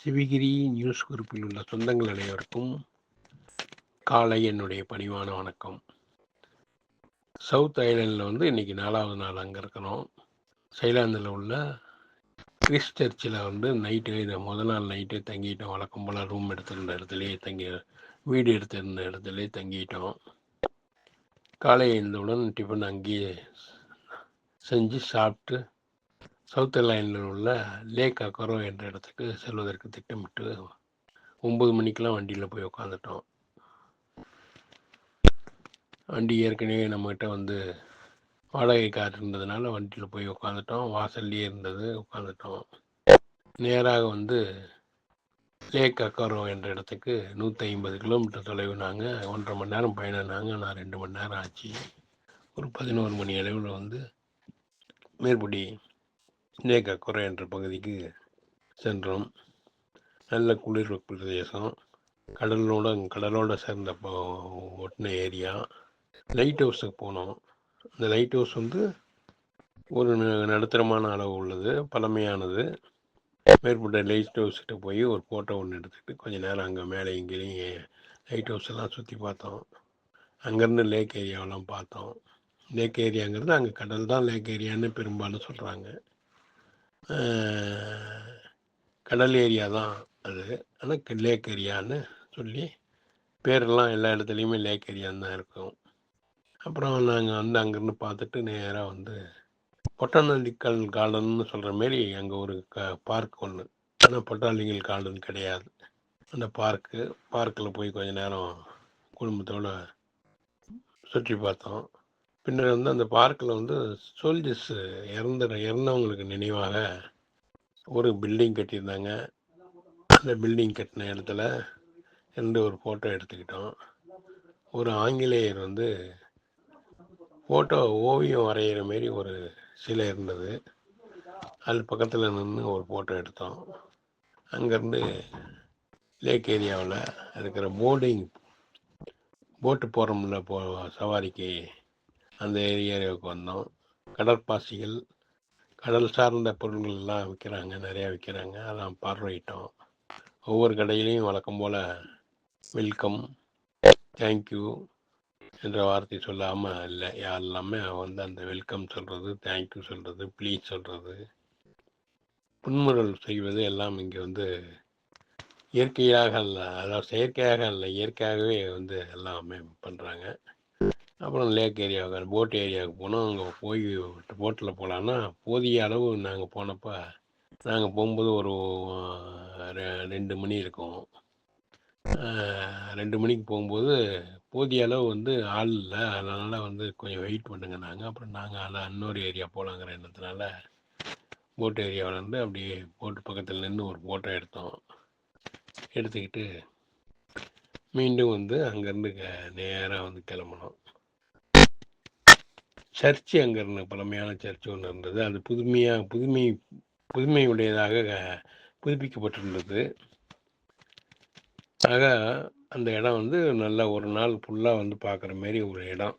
Sivagiri news குரூப்பில் உள்ள சொந்தங்கள் அனைவருக்கும் காலை என்னுடைய பணிவான வணக்கம். சவுத் ஐலண்டில் வந்து இன்னைக்கு நாலாவது நாள் அங்கே இருக்கிறோம். சைலாந்தில் உள்ள கிறிஸ் சர்ச்சில் வந்து நைட்டு இந்த முதல் நாள் நைட்டு தங்கிட்டோம். வழக்கம் போல் ரூம் எடுத்திருந்த இடத்துலையே தங்கி வீடு எடுத்திருந்த இடத்துலையே தங்கிட்டோம். காலை எழுந்தவுடன் டிஃபன் அங்கேயே செஞ்சு சாப்பிட்டு சவுத் லைனில் உள்ள லேக் அக்கரோ என்ற இடத்துக்கு செல்வதற்கு திட்டமிட்டு ஒம்பது மணிக்கெலாம் வண்டியில் போய் உட்காந்துட்டோம் வண்டி ஏற்கனவே நம்மகிட்ட வந்து வாடகை கார் இருந்ததுனால வண்டியில் போய் உட்காந்துட்டோம் வாசல்லையே இருந்தது உட்காந்துட்டோம் நேராக வந்து லேக் அக்கரோ என்ற இடத்துக்கு நூற்றி ஐம்பது கிலோமீட்டர் தொலைவு நாங்கள் ஒன்றரை மணி நேரம் பயணம் நாங்கள் நான் ரெண்டு மணி நேரம் ஆச்சு. ஒரு பதினோரு மணி அளவில் வந்து மேற்படி லேக் குறை என்ற பகுதிக்கு சென்றோம். நல்ல குளிர் பிரதேசம். கடலோட கடலோட சேர்ந்த ஒட்டின ஏரியா. லைட் ஹவுஸுக்கு போனோம். அந்த லைட் ஹவுஸ் வந்து ஒரு நடுத்தரமான அளவு உள்ளது பழமையானது. மேற்பட்ட லைட் ஹவுஸ்கிட்ட போய் ஒரு ஃபோட்டோ ஒன்று எடுத்துக்கிட்டு கொஞ்சம் நேரம் அங்கே மேலே இங்கேயும் லைட் ஹவுஸ் எல்லாம் சுற்றி பார்த்தோம். அங்கேருந்து லேக் ஏரியாவெல்லாம் பார்த்தோம். லேக் ஏரியாங்கிறது அங்கே கடல் தான் லேக் ஏரியான்னு பெரும்பாலும் சொல்கிறாங்க கடல் ஏரியா தான் அது. ஆனால் லேக் ஏரியான்னு சொல்லி பேரெல்லாம் எல்லா இடத்துலையுமே லேக் ஏரியான்னு தான் இருக்கும். அப்புறம் நாங்கள் வந்து அங்கேருந்து பார்த்துட்டு நேராக வந்து பொட்டானிக்கல் கார்டன்னு சொல்கிற மாரி அங்கே ஒரு க பார்க் ஒன்று ஆனால் பொட்டானிக்கல் கார்டன் கிடையாது. அந்த பார்க்கு பார்க்கில் போய் கொஞ்ச நேரம் குடும்பத்தோடு சுற்றி பார்த்தோம். பின்னர் வந்து அந்த பார்க்கில் வந்து சோல்ஜர்ஸ் இறந்த இறந்தவங்களுக்கு நினைவாக ஒரு பில்டிங் கட்டியிருந்தாங்க. அந்த பில்டிங் கட்டின இடத்துல ரெண்டு ஒரு ஃபோட்டோ எடுத்துக்கிட்டோம். ஒரு ஆங்கிலேயர் வந்து ஃபோட்டோ ஓவியம் வரைகிற மாரி ஒரு சிலை இருந்தது. அது பக்கத்தில் நின்று ஒரு ஃபோட்டோ எடுத்தோம். அங்கேருந்து லேக் ஏரியாவில் இருக்கிற போர்டிங் போட்டு போகிறோம்ல போ சவாரிக்கு அந்த ஏரியாவுக்கு வந்தோம். கடற்பாசிகள் கடல் சார்ந்த பொருள்கள் எல்லாம் விற்கிறாங்க நிறையா விற்கிறாங்க அதான் பார்வையிட்டோம் ஒவ்வொரு கடையிலையும் வழக்கம் போல் வெல்கம் தேங்க்யூ என்ற வார்த்தை சொல்லாமல் இல்லை. யார் இல்லாமல் வந்து அந்த வெல்கம் சொல்கிறது தேங்க்யூ சொல்கிறது ப்ளீஸ் சொல்கிறது புன்முறல் செய்வது எல்லாம் இங்கே வந்து இயற்கையாக அல்ல. அதாவது செயற்கையாக அல்ல இயற்கையாகவே வந்து எல்லாமே பண்ணுறாங்க அப்புறம் லேக் ஏரியாவுக்கு போட் ஏரியாவுக்கு போனோம். அங்கே போய் போட்டில் போகலான்னா போதிய அளவு நாங்கள் போனப்போ நாங்கள் போகும்போது ஒரு ரெண்டு மணி இருக்கும். ரெண்டு மணிக்கு போகும்போது போதிய அளவு வந்து ஆள் இல்லை. அதனால் வந்து கொஞ்சம் வெயிட் பண்ணுங்க நாங்கள் அப்புறம் நாங்கள் அதில் இன்னொரு ஏரியா போகலாங்கிற எண்ணத்தினால போட் ஏரியாவில் இருந்து அப்படியே போட்டு பக்கத்தில் நின்று ஒரு ஃபோட்டோ எடுத்தோம். எடுத்துக்கிட்டு மீண்டும் வந்து அங்கேருந்து நேராக வந்து கிளம்புனோம். சர்ச்சு அங்கே இருந்த பழமையான சர்ச்சு ஒன்று இருந்தது. அது புதுமையாக புதுமை புதுமையுடையதாக புதுப்பிக்கப்பட்டிருந்தது. ஆக அந்த இடம் வந்து நல்லா ஒரு நாள் ஃபுல்லாக வந்து பார்க்குற மாரி ஒரு இடம்.